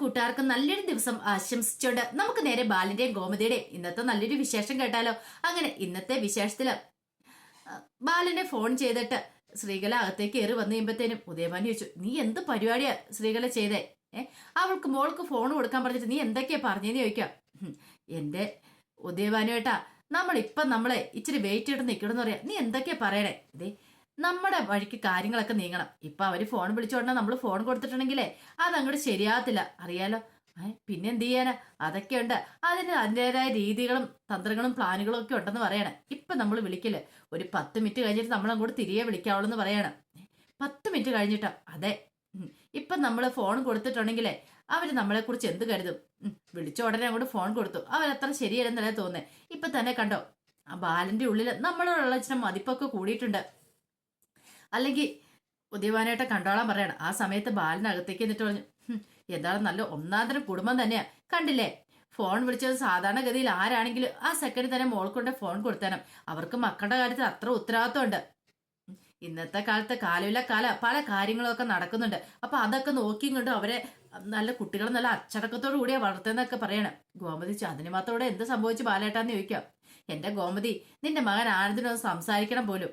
കൂട്ടുകാർക്കും നല്ലൊരു ദിവസം ആശംസിച്ചുകൊണ്ട് നമുക്ക് നേരെ ബാലിന്റെയും ഗോമതിയുടെയും ഇന്നത്തെ നല്ലൊരു വിശേഷം കേട്ടാലോ? അങ്ങനെ ഇന്നത്തെ വിശേഷത്തിൽ ബാലനെ ഫോൺ ചെയ്തിട്ട് ശ്രീകല അകത്തേക്ക് കയറി വന്നു കഴിയുമ്പത്തേനും ഉദയഭാനി ചോദിച്ചു നീ എന്ത് പരിപാടിയാ ശ്രീകല ചെയ്തേ? അവൾക്ക് മോൾക്ക് ഫോൺ കൊടുക്കാൻ പറഞ്ഞിട്ട് നീ എന്തൊക്കെയാ പറഞ്ഞെന്ന് ചോദിക്കാം. എന്റെ ഉദയഭാനുവേട്ടാ നമ്മളിപ്പം നമ്മളെ ഇച്ചിരി വെയിറ്റ് ചെയ്ത് നിൽക്കണമെന്ന് പറയാം നീ എന്തൊക്കെയാ പറയണേ? ഇതേ നമ്മുടെ വഴിക്ക് കാര്യങ്ങളൊക്കെ നീങ്ങണം. ഇപ്പൊ അവർ ഫോൺ വിളിച്ചോടനെ നമ്മൾ ഫോൺ കൊടുത്തിട്ടുണ്ടെങ്കിലേ അതങ്ങോട്ട് ശരിയാകത്തില്ല. അറിയാലോ? പിന്നെ എന്ത് ചെയ്യാനാ? അതൊക്കെ ഉണ്ട് അതിന് അതിന്റെതായ രീതികളും തന്ത്രങ്ങളും പ്ലാനുകളും ഒക്കെ ഉണ്ടെന്ന് പറയണം. ഇപ്പൊ നമ്മൾ വിളിക്കില്ല ഒരു പത്ത് മിനിറ്റ് കഴിഞ്ഞിട്ട് നമ്മൾ അങ്ങോട്ട് തിരികെ വിളിക്കാവുള്ളൂ എന്ന് പറയണം പത്ത് മിനിറ്റ് കഴിഞ്ഞിട്ടോ. അതെ. ഇപ്പൊ നമ്മൾ ഫോൺ കൊടുത്തിട്ടുണ്ടെങ്കിലേ അവർ നമ്മളെ കുറിച്ച് എന്ത് കരുതും. വിളിച്ച ഉടനെ അങ്ങോട്ട് ഫോൺ കൊടുത്തു. അവരത്ര ശരിയല്ലെന്നല്ലേ തോന്നേ ഇപ്പൊ തന്നെ കണ്ടോ? ആ ബാലന്റെ ഉള്ളിൽ നമ്മളോടുള്ള ചില മതിപ്പൊക്കെ കൂടിയിട്ടുണ്ട്. അല്ലെങ്കിൽ ഉദയവാനായിട്ട് കണ്ടോളാൻ പറയണം. ആ സമയത്ത് ബാലനകത്തേക്ക് എന്നിട്ട് പറഞ്ഞു എന്താണ് നല്ല ഒന്നാന്തരം കുടുംബം തന്നെയാ. കണ്ടില്ലേ? ഫോൺ വിളിച്ചത് സാധാരണഗതിയിൽ ആരാണെങ്കിലും ആ സെക്കൻഡിൽ തന്നെ മോൾക്കൊണ്ട് ഫോൺ കൊടുത്തേനും. അവർക്ക് മക്കളുടെ കാര്യത്തിൽ അത്ര ഉത്തരവാദിത്വമുണ്ട്. ഇന്നത്തെ കാലത്ത് കാലമില്ല കാല പല കാര്യങ്ങളൊക്കെ നടക്കുന്നുണ്ട്. അപ്പൊ അതൊക്കെ നോക്കിയും കൊണ്ട് അവരെ നല്ല കുട്ടികൾ നല്ല അച്ചടക്കത്തോടു കൂടിയാ വളർത്തുന്നൊക്കെ പറയണം. ഗോമതി ചതിന് അതിന് മാത്രം എന്ത് സംഭവിച്ചു ബാലേട്ടാന്ന് ചോദിക്കാം. എന്റെ ഗോമതി നിന്റെ മകൻ ആനന്ദിനൊന്ന് സംസാരിക്കണം പോലും.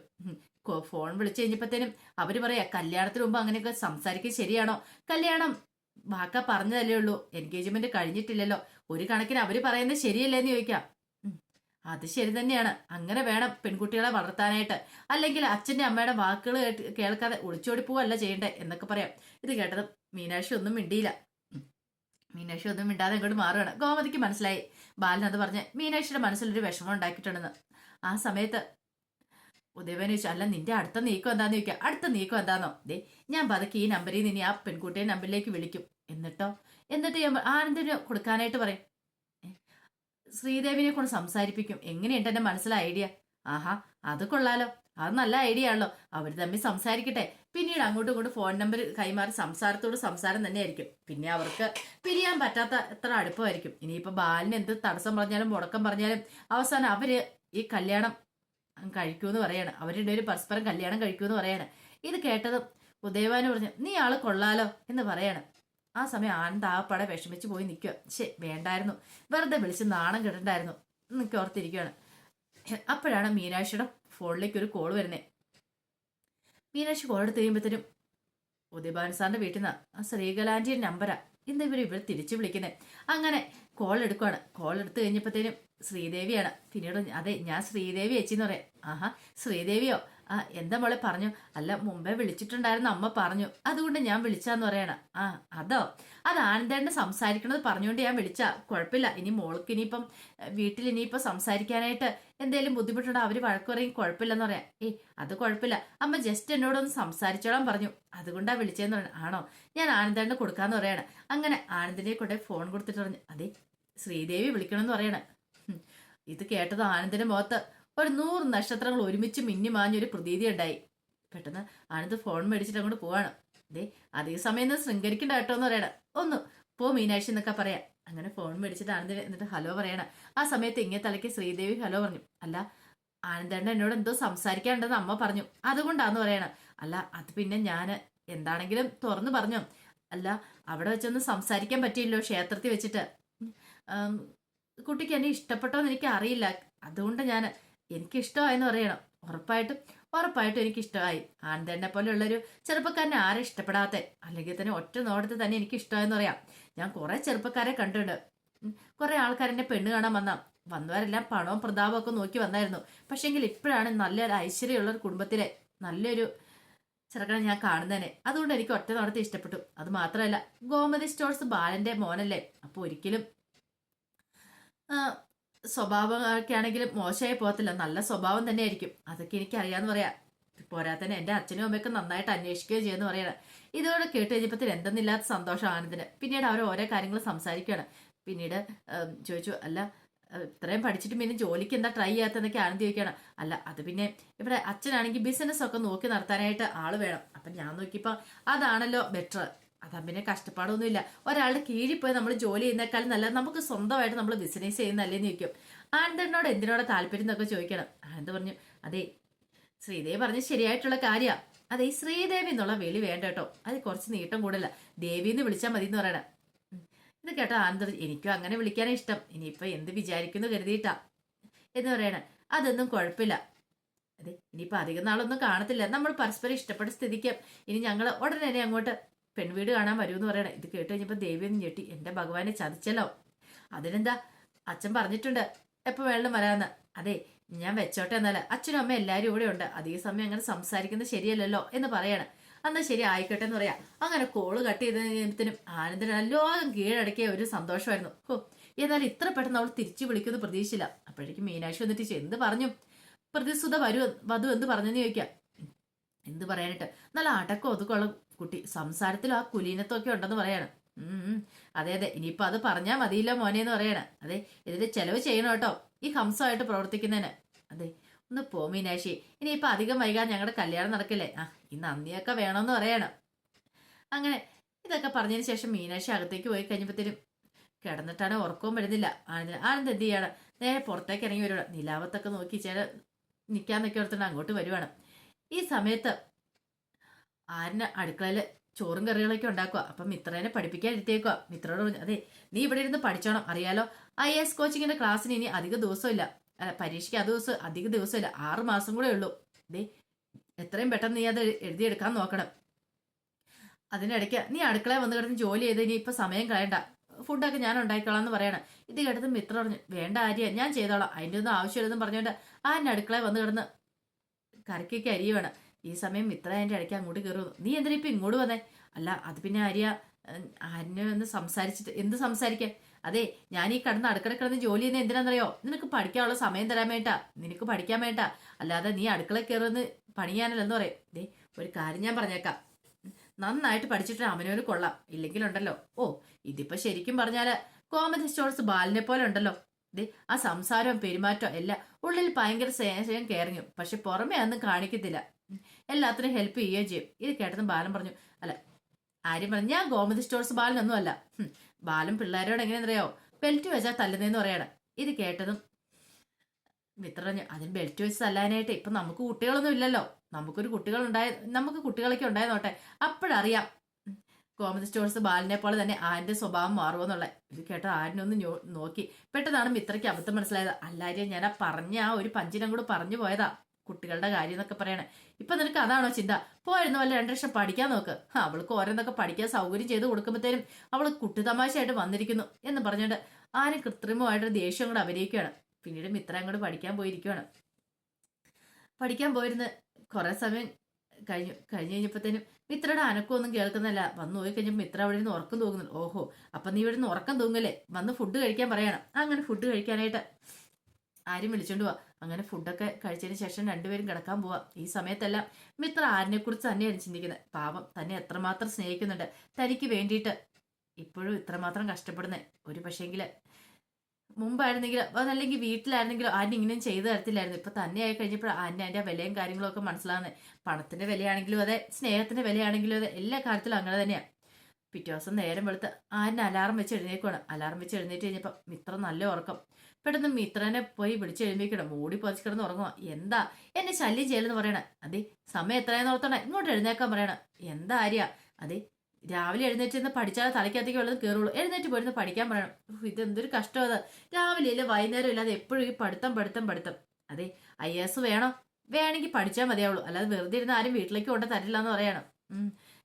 ഫോൺ വിളിച്ചു കഴിഞ്ഞപ്പോഴത്തേനും അവർ പറയാ കല്യാണത്തിന് മുമ്പ് അങ്ങനെയൊക്കെ സംസാരിക്കുക ശരിയാണോ? കല്യാണം വാക്ക പറഞ്ഞതല്ലേ ഉള്ളൂ. എൻഗേജ്മെന്റ് കഴിഞ്ഞിട്ടില്ലല്ലോ. ഒരു കണക്കിന് അവർ പറയുന്നത് ശരിയല്ലേ എന്ന് ചോദിക്കാം അത് ശരി തന്നെയാണ്. അങ്ങനെ വേണം പെൺകുട്ടികളെ വളർത്താനായിട്ട്. അല്ലെങ്കിൽ അച്ഛന്റെ അമ്മയുടെ വാക്കുകൾ കേൾക്കാതെ ഒളിച്ചോടി പോവല്ല ചെയ്യണ്ടേ? എന്നൊക്കെ പറയാം. ഇത് കേട്ടത് മീനാക്ഷി ഒന്നും മിണ്ടിയില്ല. മീനാക്ഷി ഒന്നും മിണ്ടാതെ അങ്ങോട്ട് മാറുകയാണ്. ഗോമതിക്ക് മനസ്സിലായി. ബാലൻ അത് പറഞ്ഞ് മീനാക്ഷിയുടെ മനസ്സിലൊരു വിഷമം ഉണ്ടാക്കിയിട്ടുണ്ടെന്ന്. ആ സമയത്ത് ചോദിച്ചു അല്ല നിന്റെ അടുത്ത നീക്കം എന്താന്ന് ചോദിക്കാം. അടുത്ത നീക്കം എന്താന്നോ? ദേ ഞാൻ പതുക്കെ ഈ നമ്പറിൽ നിന്ന് ആ പെൺകുട്ടിയെ നമ്പറിലേക്ക് വിളിക്കും. എന്നിട്ടോ? എന്നിട്ട് ഞാൻ ആനന്ദിന് കൊടുക്കാനായിട്ട് പറയും. ശ്രീദേവിനെ കൊണ്ട് സംസാരിപ്പിക്കും. എങ്ങനെയുണ്ട് എന്റെ മനസ്സിലെ ഐഡിയ? ആഹാ അത് കൊള്ളാലോ. അത് നല്ല ഐഡിയ ആണല്ലോ. അവർ തമ്മിൽ സംസാരിക്കട്ടെ. പിന്നീട് അങ്ങോട്ടും ഇങ്ങോട്ടും ഫോൺ നമ്പർ കൈമാറി സംസാരത്തോട് സംസാരം തന്നെയായിരിക്കും പിന്നെ അവർക്ക് പിരിയാൻ പറ്റാത്ത എത്ര അടുപ്പമായിരിക്കും. ഇനിയിപ്പോ ബാലിന് എന്ത് തടസ്സം പറഞ്ഞാലും മുടക്കം പറഞ്ഞാലും അവസാനം അവർ ഈ കല്യാണം കഴിക്കൂന്ന് പറയാണ്. അവരുടെ ഒരു പരസ്പരം കല്യാണം കഴിക്കുമെന്ന് പറയാണ്. ഇത് കേട്ടതും ഉദയവാന് പറഞ്ഞു നീ ആൾ കൊള്ളാലോ എന്ന് പറയാണ്. ആ സമയം ആനന്ദ് ആപ്പാടെ വിഷമിച്ച് പോയി നിൽക്കുക. ശേ വേണ്ടായിരുന്നു. വെറുതെ വിളിച്ച് നാണം കിടണ്ടായിരുന്നു എന്നൊക്കെ ഓർത്തിരിക്കുകയാണ് അപ്പോഴാണ് മീനാക്ഷിയുടെ ഫോണിലേക്ക് ഒരു കോൾ വരുന്നത് മീനാക്ഷി കോൾ എടുത്ത് കഴിയുമ്പോഴത്തേനും ഉദയഭാൻ സാറിന്റെ വീട്ടിൽ നിന്ന്. ആ ശ്രീകലാന്റിയുടെ നമ്പരാ ഇന്ന് ഇവർ ഇവർ തിരിച്ചു വിളിക്കുന്നത് അങ്ങനെ കോൾ എടുക്കുവാണ്. കോൾ എടുത്തു കഴിഞ്ഞപ്പോഴത്തേനും ശ്രീദേവിയാണ്. പിന്നീട് അതെ ഞാൻ ശ്രീദേവി ചേച്ചിന്ന് പറയാം. ആഹാ ശ്രീദേവിയോ? ആ എന്താ മോളെ പറഞ്ഞു? അല്ല മുമ്പേ വിളിച്ചിട്ടുണ്ടായിരുന്നു അമ്മ പറഞ്ഞു. അതുകൊണ്ട് ഞാൻ വിളിച്ചാന്ന് പറയണ. ആ അതോ? അത് ആനന്ദേണ്ട സംസാരിക്കണത് പറഞ്ഞുകൊണ്ട് ഞാൻ വിളിച്ച. കുഴപ്പമില്ല. ഇനി മോൾക്ക് ഇനിയിപ്പം വീട്ടിൽ ഇനിയിപ്പം സംസാരിക്കാനായിട്ട് എന്തെങ്കിലും ബുദ്ധിമുട്ടുണ്ടോ? അവർ വഴക്ക് പറയും കുഴപ്പമില്ലെന്ന് പറയാം. ഏയ് അത് കുഴപ്പമില്ല. അമ്മ ജസ്റ്റ് എന്നോടൊന്ന് സംസാരിച്ചോളാൻ പറഞ്ഞു. അതുകൊണ്ടാ വിളിച്ചതെന്ന് പറഞ്ഞു ആണോ? ഞാൻ ആനന്ദേണ്ട കൊടുക്കാന്ന് പറയാണ്. അങ്ങനെ ആനന്ദിനെ കൊണ്ടേ ഫോൺ കൊടുത്തിട്ട് പറഞ്ഞു അതെ ശ്രീദേവി വിളിക്കണമെന്ന് പറയണ. ഇത് കേട്ടത് ആനന്ദിന്റെ മുഖത്ത് ഒരു നൂറ് നക്ഷത്രങ്ങൾ ഒരുമിച്ച് മിന്നി മാഞ്ഞൊരു പ്രതീതി ഉണ്ടായി. പെട്ടെന്ന് അനന്ത് ഫോൺ മേടിച്ചിട്ട് അങ്ങോട്ട് പോവാണ്. ദേ അതേ സമയം ഒന്ന് ശൃംഗരിക്കണ്ട കേട്ടോ എന്ന് പറയണം. ഒന്ന് പോ മീനാക്ഷി എന്നൊക്കെ പറയാം. അങ്ങനെ ഫോൺ മേടിച്ചിട്ട് ആനന്ദിന് എന്നിട്ട് ഹലോ പറയണം. ആ സമയത്ത് ഇങ്ങേ തലയ്ക്ക് ശ്രീദേവി ഹലോ പറഞ്ഞു. അല്ല ആനന്ദേണ്ട എന്നോട് എന്തോ സംസാരിക്കാനുണ്ടെന്ന് അമ്മ പറഞ്ഞു. അതുകൊണ്ടാന്ന് പറയണം. അല്ല അത് പിന്നെ ഞാൻ എന്താണെങ്കിലും തുറന്നു പറഞ്ഞു. അല്ല അവിടെ വെച്ചൊന്നും സംസാരിക്കാൻ പറ്റിയില്ലോ ക്ഷേത്രത്തിൽ വെച്ചിട്ട്. കുട്ടിക്ക് എന്നെ ഇഷ്ടപ്പെട്ടോന്ന് എനിക്ക് അറിയില്ല അതുകൊണ്ട് ഞാൻ എനിക്ക് എന്ന് പറയണം. ഉറപ്പായിട്ടും ഉറപ്പായിട്ടും എനിക്കിഷ്ടമായി. തന്നെ പോലെയുള്ളൊരു ചെറുപ്പക്കാരനെ ആരെ ഇഷ്ടപ്പെടാത്ത? അല്ലെങ്കിൽ തന്നെ ഒറ്റ നോടത്ത് തന്നെ എനിക്ക് ഇഷ്ടമായെന്ന് പറയാം. ഞാൻ കുറെ ചെറുപ്പക്കാരെ കണ്ടിട്ടുണ്ട്. കുറേ ആൾക്കാരെന്നെ പെണ്ണ് കാണാൻ വന്ന വന്നവരെല്ലാം പണവും പ്രതാപവും ഒക്കെ നോക്കി വന്നായിരുന്നു. പക്ഷെങ്കിൽ ഇപ്പോഴാണ് നല്ലൊരു ഐശ്വര്യമുള്ള ഒരു കുടുംബത്തിലെ നല്ലൊരു ചെറുക്കനെ ഞാൻ കാണുന്നതിനെ. അതുകൊണ്ട് എനിക്ക് ഒറ്റ നടത്തി ഇഷ്ടപ്പെട്ടു. അത് മാത്രമല്ല ഗോമതി സ്റ്റോഴ്സ് ബാലന്റെ മോനല്ലേ. അപ്പൊ ഒരിക്കലും ആ, സ്വഭാവമൊക്കെ ആണെങ്കിലും മോശമായി പോകത്തില്ല. നല്ല സ്വഭാവം തന്നെ ആയിരിക്കും അതൊക്കെ എനിക്ക് അറിയാന്ന് പറയാം. പോരാത്തന്നെ എന്റെ അച്ഛനും അമ്മയൊക്കെ നന്നായിട്ട് അന്വേഷിക്കുകയും ചെയ്യുമെന്ന് പറയണം. ഇതോടെ കേട്ട് കഴിഞ്ഞപ്പോൾ എന്തെന്നില്ലാത്ത സന്തോഷം ആനന്ദിന് പിന്നീട് അവർ ഓരോ കാര്യങ്ങൾ സംസാരിക്കുകയാണ്. പിന്നീട് ചോദിച്ചു അല്ല ഇത്രയും പഠിച്ചിട്ട് പിന്നെ ജോലിക്ക് എന്താ ട്രൈ ചെയ്യാത്തതെന്നൊക്കെ ആനന്ദ് ചോദിക്കുകയാണ്. അല്ല അത് പിന്നെ ഇവിടെ അച്ഛനാണെങ്കിൽ ബിസിനസ് ഒക്കെ നോക്കി നടത്താനായിട്ട് ആൾ വേണം. അപ്പൊ ഞാൻ നോക്കിയപ്പോ അതാണല്ലോ ബെറ്റർ അതാ പിന്നെ കഷ്ടപ്പാടൊന്നുമില്ല. ഒരാളുടെ കീഴിൽ പോയി നമ്മൾ ജോലി ചെയ്യുന്നേക്കാളും നല്ല നമുക്ക് സ്വന്തമായിട്ട് നമ്മൾ ബിസിനസ് ചെയ്യുന്നല്ലേന്ന് ചോദിക്കും. ആനന്ദനോട് എന്തിനോട് താല്പര്യം എന്നൊക്കെ ചോദിക്കണം. ആനന്ദ് പറഞ്ഞു അതെ ശ്രീദേവി പറഞ്ഞ് ശരിയായിട്ടുള്ള കാര്യമാണ് അതെ ശ്രീദേവി എന്നുള്ള വിളി വേണ്ട കേട്ടോ. അത് കുറച്ച് നീട്ടം കൂടല്ല ദേവി എന്ന് വിളിച്ചാൽ മതി എന്ന് പറയണം ഇത് കേട്ടോ ആനന്ദ എനിക്കും അങ്ങനെ വിളിക്കാനേ ഇഷ്ടം. ഇനിയിപ്പോൾ എന്ത് വിചാരിക്കുന്നു കരുതിയിട്ടാ. എന്ന് പറയണം. അതൊന്നും കുഴപ്പമില്ല. അതെ ഇനിയിപ്പോൾ അധികം നാളൊന്നും കാണത്തില്ല. നമ്മൾ പരസ്പരം ഇഷ്ടപ്പെട്ട സ്ഥിതിക്ക് ഇനി ഞങ്ങൾ ഉടനെ അങ്ങോട്ട് പെൺവീട് കാണാൻ വരുമെന്ന് പറയണേ. ഇത് കേട്ട് കഴിഞ്ഞപ്പോൾ ദേവി ഒന്ന് ഞെട്ടി. എന്റെ ഭഗവാനെ ചതിച്ചല്ലോ. അതിനെന്താ? അച്ഛൻ പറഞ്ഞിട്ടുണ്ട്. എപ്പോൾ വേണം വരാമെന്ന്. അതെ ഞാൻ വെച്ചോട്ടെ എന്നാൽ അച്ഛനും അമ്മ എല്ലാവരും ഇവിടെ ഉണ്ട്. അധിക സമയം അങ്ങനെ സംസാരിക്കുന്നത് ശരിയല്ലല്ലോ എന്ന് പറയണം. എന്നാ ശരി ആയിക്കോട്ടെ എന്ന് പറയാം. അങ്ങനെ കോൾ കട്ട് ചെയ്തതിനും ആനന്ദന ലോകം കീഴടക്കിയ ഒരു സന്തോഷമായിരുന്നു. ഹോ എന്നാൽ ഇത്ര പെട്ടെന്ന് അവൾ തിരിച്ചു വിളിക്കുമെന്ന് പ്രതീക്ഷിച്ചില്ല അപ്പോഴേക്കും മീനാക്ഷി വന്നിട്ട് എന്ത് പറഞ്ഞു? പ്രതിസുത വരൂ വധു എന്ത് പറഞ്ഞെന്ന് ചോദിക്കാം? എന്ത് പറയാനിട്ട്? നല്ല അടക്കം? ഒതുക്കമുള്ള കുട്ടി സംസാരത്തിൽ ആ കുലീനത്തൊക്കെ ഉണ്ടെന്ന് പറയാണ്. അതെ അതെ ഇനിയിപ്പോ അത് പറഞ്ഞാൽ മതിയില്ല മോനെ എന്ന് പറയാണ്. അതെ ഇതിന്റെ ചെലവ് ചെയ്യണം കേട്ടോ ഈ ഹംസമായിട്ട് പ്രവർത്തിക്കുന്നതിന്. അതെ ഒന്ന് പോ മീനാക്ഷി ഇനിയിപ്പോ അധികം വൈകാൻ ഞങ്ങളുടെ കല്യാണം നടക്കില്ലേ? ആ ഇന്ന് അന്നിയൊക്കെ വേണമെന്ന് പറയണം. അങ്ങനെ ഇതൊക്കെ പറഞ്ഞതിന് ശേഷം മീനാശി അകത്തേക്ക് പോയി കഴിഞ്ഞപ്പോഴത്തേനും കിടന്നിട്ടാണ് ഉറക്കവും വരുന്നില്ല. ആനന്ദ ആനന്ദ് എന്ത് ചെയ്യാണ്? നേരെ പുറത്തേക്ക് ഇറങ്ങി വരുവാണ്. നിലാവത്തൊക്കെ നോക്കി ചേട്ടൻ നിൽക്കാൻ നിൽക്കി ഓർത്തുകൊണ്ട് അങ്ങോട്ട് വരുവാണ്. ഈ സമയത്ത് ആരിന് അടുക്കളയിൽ ചോറും കറികളൊക്കെ ഉണ്ടാക്കുക. അപ്പം മിത്രനെ പഠിപ്പിക്കാൻ ഇരുത്തേക്കുക മിത്രയോട് പറഞ്ഞു അതെ നീ ഇവിടെ ഇരുന്ന് പഠിച്ചോണം. അറിയാലോ ഐ എസ് കോച്ചിങ്ങിന്റെ ക്ലാസ്സിന് ഇനി അധിക ദിവസമില്ല. അല്ല പരീക്ഷയ്ക്ക് അത് ദിവസം അധിക ദിവസമില്ല. ആറ് മാസം കൂടെ ഉള്ളൂ. ദേ എത്രയും പെട്ടെന്ന് നീ അത് എഴുതിയെടുക്കാൻ നോക്കണം. അതിനിടയ്ക്ക് നീ അടുക്കളയിൽ വന്ന് കിടന്ന് ജോലി ചെയ്ത് ഇനി ഇപ്പൊ സമയം കളയണ്ട. ഫുഡൊക്കെ ഞാൻ ഉണ്ടാക്കിക്കോളാം എന്ന് പറയണം. ഇത് കേട്ടത് മിത്ര പറഞ്ഞു വേണ്ട ആര്യ ഞാൻ ചെയ്തോളാം. അതിന്റെ ഒന്നും ആവശ്യമില്ലെന്നും പറഞ്ഞുകൊണ്ട് ആ അടുക്കളയിൽ വന്ന് കിടന്ന് കറിക്കൊക്കെ അരി വേണം ഈ സമയം മിത്ര എന്റെ ഇടയ്ക്ക് അങ്ങോട്ട് കയറുന്നു നീ എന്തിനാ ഇപ്പം ഇങ്ങോട്ട് വന്നേ? അല്ല അത് പിന്നെ ആര്യ? ആര്യനെ ഒന്ന് സംസാരിച്ചിട്ട് എന്ത് സംസാരിക്കാൻ? അതെ ഞാൻ ഈ കടന്ന് അടുക്കള കിടന്ന് ജോലി ചെയ്യുന്നത് എന്തിനാണെന്നറിയോ? നിനക്ക് പഠിക്കാനുള്ള സമയം തരാൻ വേണ്ട. നിനക്ക് പഠിക്കാൻ വേണ്ട. അല്ലാതെ നീ അടുക്കള കയറുമെന്ന് പണിയാനല്ലെന്ന് പറയും. ദേ ഒരു കാര്യം ഞാൻ പറഞ്ഞേക്കാം. നന്നായിട്ട് പഠിച്ചിട്ട് അമനോന് കൊള്ളാം. ഇല്ലെങ്കിലുണ്ടല്ലോ. ഓ ഇതിപ്പോ ശരിക്കും പറഞ്ഞാൽ കോമഡി സ്റ്റോൾസ് ബാലിനെ പോലെ ഉണ്ടല്ലോ. ദേ ആ സംസാരവും പെരുമാറ്റവും എല്ലാം ഉള്ളിൽ ഭയങ്കര സ്നേഹം കയറിങ്ങും പക്ഷെ പുറമേ അന്ന് കാണിക്കത്തില്ല. എല്ലാത്തിനും ഹെൽപ്പ് ചെയ്യുകയും ചെയ്യും. ഇത് കേട്ടതും ബാലൻ പറഞ്ഞു അല്ല ആര്യം പറഞ്ഞു ഞാൻ ഗോമതി സ്റ്റോഴ്സ് ബാലനൊന്നും അല്ല. ബാലൻ പിള്ളേരോട് എങ്ങനെയെന്നറിയോ ബെൽറ്റ് വെച്ചാൽ തല്ലുന്നതെന്ന് പറയണം. ഇത് കേട്ടതും മിത്ര പറഞ്ഞു അതിന് ബെൽറ്റ് വെച്ച് തല്ലാനായിട്ട് ഇപ്പൊ നമുക്ക് കുട്ടികളൊന്നും ഇല്ലല്ലോ. നമുക്കൊരു കുട്ടികൾ ഉണ്ടായ നമുക്ക് കുട്ടികളൊക്കെ ഉണ്ടായെന്നോട്ടെ അപ്പോഴറിയാം. ഗോമതി സ്റ്റോഴ്സ് ബാലിനെ പോലെ തന്നെ ആന്റെ സ്വഭാവം മാറുമെന്നുള്ള ഇത് കേട്ട ആരിനൊന്ന് നോക്കി. പെട്ടെന്നാണ് മിത്രയ്ക്ക് അബദ്ധം മനസ്സിലായത്. അല്ലാതെ ഞാൻ ആ പറഞ്ഞ ആ ഒരു പഞ്ചിനം കൂടെ പറഞ്ഞു പോയതാ. കുട്ടികളുടെ കാര്യം എന്നൊക്കെ പറയണേ. ഇപ്പൊ നിനക്ക് അതാണോ ചിന്ത? പോയിരുന്നു വല്ല രണ്ടു ലക്ഷം പഠിക്കാൻ നോക്ക്. അവൾക്ക് ഓരോന്നൊക്കെ പഠിക്കാൻ സൗകര്യം ചെയ്ത് കൊടുക്കുമ്പോഴത്തേനും അവൾ കുട്ടിതമാശയായിട്ട് വന്നിരിക്കുന്നു എന്ന് പറഞ്ഞിട്ട് ആരും കൃത്രിമമായിട്ടൊരു ദേഷ്യം കൂടെ അഭിനയിക്കുകയാണ്. പിന്നീട് മിത്ര അങ്ങോട്ട് പഠിക്കാൻ പോയിരിക്കുകയാണ്. പഠിക്കാൻ പോയിരുന്ന് കുറെ സമയം കഴിഞ്ഞു കഴിഞ്ഞു കഴിഞ്ഞപ്പോഴത്തേനും മിത്രയുടെ അനക്കമൊന്നും കേൾക്കുന്നില്ല വന്നു പോയി കഴിഞ്ഞപ്പോൾ മിത്ര അവിടെ നിന്ന് ഉറക്കം തൂങ്ങുന്നു. ഓഹോ അപ്പൊ നീ ഇവിടെ നിന്ന് ഉറക്കം തൂങ്ങല്ലേ? വന്ന് ഫുഡ് കഴിക്കാൻ പറയണം. അങ്ങനെ ഫുഡ് കഴിക്കാനായിട്ട് ആരും വിളിച്ചോണ്ട് പോവാ. അങ്ങനെ ഫുഡൊക്കെ കഴിച്ചതിന് ശേഷം രണ്ടുപേരും കിടക്കാൻ പോവാം. ഈ സമയത്തെല്ലാം മിത്ര ആരിനെ കുറിച്ച് തന്നെയാണ് ചിന്തിക്കുന്നത് പാവം തന്നെ എത്രമാത്രം സ്നേഹിക്കുന്നുണ്ട്. തനിക്ക് വേണ്ടിയിട്ട് ഇപ്പോഴും ഇത്രമാത്രം കഷ്ടപ്പെടുന്നത് ഒരു പക്ഷേങ്കിൽ മുമ്പായിരുന്നെങ്കിലും അതല്ലെങ്കിൽ വീട്ടിലായിരുന്നെങ്കിലും ആരും ഇങ്ങനെയും ചെയ്തു തരത്തില്ലായിരുന്നു. ഇപ്പൊ തന്നെ ആയി കഴിഞ്ഞപ്പോൾ ആന്റെ അതിന്റെ വിലയും കാര്യങ്ങളൊക്കെ മനസ്സിലാകുന്നത് പണത്തിന്റെ വിലയാണെങ്കിലും അതെ സ്നേഹത്തിന്റെ വിലയാണെങ്കിലും അതെ എല്ലാ കാര്യത്തിലും അങ്ങനെ തന്നെയാണ് പിറ്റേ ദിവസം നേരം വെളുത്ത് ആരിന് അലാറം വെച്ച് എഴുന്നേക്കുവാണ്. അലാറം വെച്ച് എഴുന്നേറ്റ് കഴിഞ്ഞപ്പോൾ മിത്രം നല്ല ഉറക്കം. പെട്ടെന്ന് മിത്രനെ പോയി വിളിച്ച് എഴുന്നേക്കണം മൂടി പതിച്ച് കിടന്ന് ഉറങ്ങുക എന്താ? എന്നെ ശല്യം ചെയ്യലെന്ന് പറയണേ. അതെ സമയം എത്രയെന്ന് ഓർത്തണേ ഇങ്ങോട്ട് എഴുന്നേക്കാൻ പറയണേ. എന്താ ആര്യ? അതെ രാവിലെ എഴുന്നേറ്റ് നിന്ന് പഠിച്ചാൽ തലയ്ക്കകത്തേക്ക് വെള്ളം കയറുള്ളൂ എഴുന്നേറ്റ് പോയിരുന്ന് പഠിക്കാൻ പറയണം. ഇതെന്തൊരു കഷ്ടമാണ് രാവിലെ ഇല്ല വൈകുന്നേരം ഇല്ലാതെ എപ്പോഴും ഈ പഠിത്തം പഠിത്തം പഠിത്തം. അതെ ഐ എസ് വേണം? വേണമെങ്കിൽ പഠിച്ചാൽ മതിയാവുള്ളൂ. അല്ലാതെ വെറുതെ ഇരുന്ന് ആരും വീട്ടിലേക്ക് കൊണ്ട് തരില്ല എന്ന് പറയണം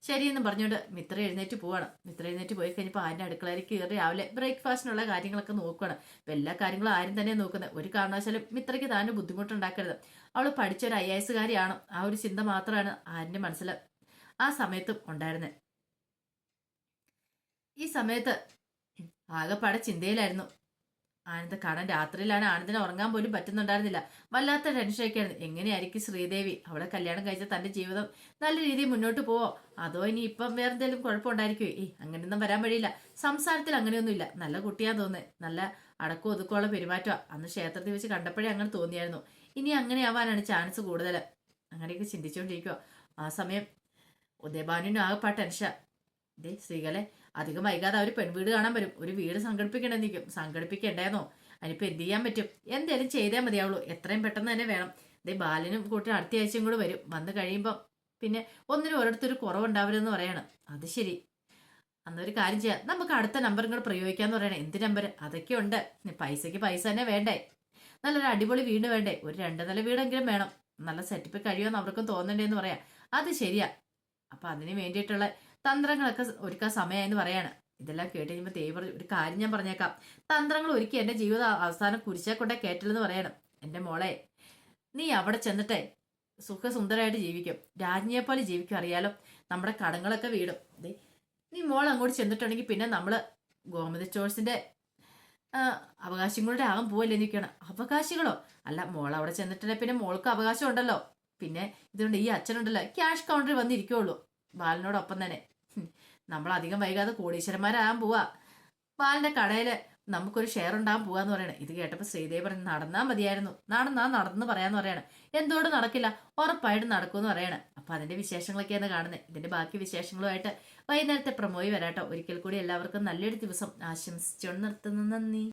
ശരിയെന്ന് പറഞ്ഞുകൊണ്ട് മിത്ര എഴുന്നേറ്റ് പോവാണ്. മിത്ര എഴുന്നേറ്റ് പോയി കഴിഞ്ഞപ്പോൾ ആരുടെ അടുക്കളയിലേക്ക് കയറി രാവിലെ ബ്രേക്ക്ഫാസ്റ്റിനുള്ള കാര്യങ്ങളൊക്കെ നോക്കുകയാണ് അപ്പം എല്ലാ കാര്യങ്ങളും ആരും തന്നെ നോക്കുന്നത് ഒരു കാരണവശാലും മിത്രയ്ക്ക് താനും ബുദ്ധിമുട്ടുണ്ടാക്കരുത്. അവൾ പഠിച്ച ഒരു ഐ എസ് കാരിയാണ് ആ ഒരു ചിന്ത മാത്രമാണ് ആരിന്റെ മനസ്സിൽ ആ സമയത്തും ഉണ്ടായിരുന്നത് ഈ സമയത്ത് ആകെപ്പാടെ ചിന്തയിലായിരുന്നു. ആനന്ദ് കാണാൻ രാത്രിയിലാണ് ആനന്ദിന് ഉറങ്ങാൻ പോലും പറ്റുന്നുണ്ടായിരുന്നില്ല. വല്ലാത്ത ടെൻഷനൊക്കെയാണ് എങ്ങനെയായിരിക്കും ശ്രീദേവി? അവളെ കല്യാണം കഴിച്ച തന്റെ ജീവിതം നല്ല രീതിയിൽ മുന്നോട്ട് പോവോ? അതോ ഇനി ഇപ്പം വേറെ എന്തെങ്കിലും കുഴപ്പമുണ്ടായിരിക്കുമോ ഏയ് അങ്ങനെയൊന്നും വരാൻ വഴിയില്ല. സംസാരത്തിൽ അങ്ങനെയൊന്നുമില്ല. നല്ല കുട്ടിയാ തോന്നുന്നത് നല്ല അടക്കം ഒതുക്കമുള്ള പെരുമാറ്റമാണ് അന്ന് ക്ഷേത്രത്തിൽ വെച്ച് കണ്ടപ്പോഴേ അങ്ങനെ തോന്നിയായിരുന്നു. ഇനി അങ്ങനെ ആവാനാണ് ചാൻസ് കൂടുതൽ അങ്ങനെയൊക്കെ ചിന്തിച്ചുകൊണ്ടിരിക്കുക ആ സമയം ഉദയഭാനുവിനും ആകെപ്പാ ടെൻഷൻ ദേ സ്ത്രീകളെ അധികം വൈകാതെ അവർ പെൺവീട് കാണാൻ വരും. ഒരു വീട് സംഘടിപ്പിക്കണമെന്നിരിക്കും സംഘടിപ്പിക്കണ്ടേന്നോ? അതിനിപ്പോൾ എന്ത് ചെയ്യാൻ പറ്റും? എന്തേലും ചെയ്തേ മതിയാവുള്ളൂ. എത്രയും പെട്ടെന്ന് തന്നെ വേണം. ദേ ബാലനും കൂട്ടി അടുത്ത ആഴ്ചയും കൂടെ വരും. വന്ന് കഴിയുമ്പം പിന്നെ ഒന്നിനും ഒരിടത്തൊരു കുറവുണ്ടാവരുതെന്ന് പറയണം. അത് ശരി. അന്നൊരു കാര്യം ചെയ്യാം. നമുക്ക് അടുത്ത നമ്പറും കൂടെ പ്രയോഗിക്കാന്ന് പറയണേ. എന്ത് നമ്പർ അതൊക്കെ ഉണ്ട്. പൈസയ്ക്ക് പൈസ തന്നെ വേണ്ടേ? നല്ലൊരു അടിപൊളി വീട് വേണ്ടേ? ഒരു രണ്ട് നില വീടെങ്കിലും വേണം. നല്ല സെറ്റപ്പ് കഴിയുമെന്ന് അവർക്കും തോന്നണ്ടേന്ന് പറയാം. അത് ശരിയാ. അപ്പൊ അതിന് വേണ്ടിയിട്ടുള്ള തന്ത്രങ്ങളൊക്കെ ഒരുക്കാൻ സമയമായെന്ന് പറയാണ്. ഇതെല്ലാം കേട്ട് കഴിയുമ്പോൾ ദൈവം ഒരു കാര്യം ഞാൻ പറഞ്ഞേക്കാം. തന്ത്രങ്ങൾ ഒരുക്കി എന്റെ ജീവിത അവസാനം കുരിശെ കൊണ്ടേ കേട്ടില്ലെന്ന് പറയണം. എന്റെ മോളെ നീ അവിടെ ചെന്നിട്ടേ സുഖസുന്ദരമായിട്ട് ജീവിക്കും. രാജ്ഞിയെ പോലെ ജീവിക്കും അറിയാലോ? നമ്മുടെ കടങ്ങളൊക്കെ വീടും. നീ മോൾ അങ്ങോട്ട് ചെന്നിട്ടുണ്ടെങ്കിൽ പിന്നെ നമ്മൾ ഗോമതി സ്റ്റോഴ്സിന്റെ ആ, അവകാശങ്ങളുടെ ആകാൻ പോവല്ലേ നിൽക്കണം അവകാശികളോ? അല്ല മോൾ അവിടെ ചെന്നിട്ടുണ്ടെങ്കിൽ പിന്നെ മോൾക്ക് അവകാശം ഉണ്ടല്ലോ. പിന്നെ ഇതുകൊണ്ട് ഈ അച്ഛനുണ്ടല്ലോ. ക്യാഷ് കൗണ്ടറിൽ വന്നിരിക്കുള്ളൂ ബാലിനോടൊപ്പം തന്നെ. നമ്മൾ അധികം വൈകാതെ കോടീശ്വരന്മാരാകാൻ പോവാ. ബാലിന്റെ കടയിൽ നമുക്കൊരു ഷെയർ ഉണ്ടാകാൻ പോവാന്ന് പറയണേ. ഇത് കേട്ടപ്പോ ശ്രീദേവി പറഞ്ഞു നടന്നാ മതിയായിരുന്നു. നടന്നാ നടന്നു പറയാന്ന് പറയണേ. എന്തുകൊണ്ട് നടക്കില്ല. ഉറപ്പായിട്ട് നടക്കുമെന്ന് പറയണേ. അപ്പൊ അതിന്റെ വിശേഷങ്ങളൊക്കെയാണ് കാണുന്നത് ഇതിന്റെ ബാക്കി വിശേഷങ്ങളുമായിട്ട് വൈകുന്നേരത്തെ പ്രമോയി വരാട്ടോ. ഒരിക്കൽ കൂടി എല്ലാവർക്കും നല്ലൊരു ദിവസം ആശംസിച്ചുകൊണ്ട് നിർത്തുന്നു. നന്ദി.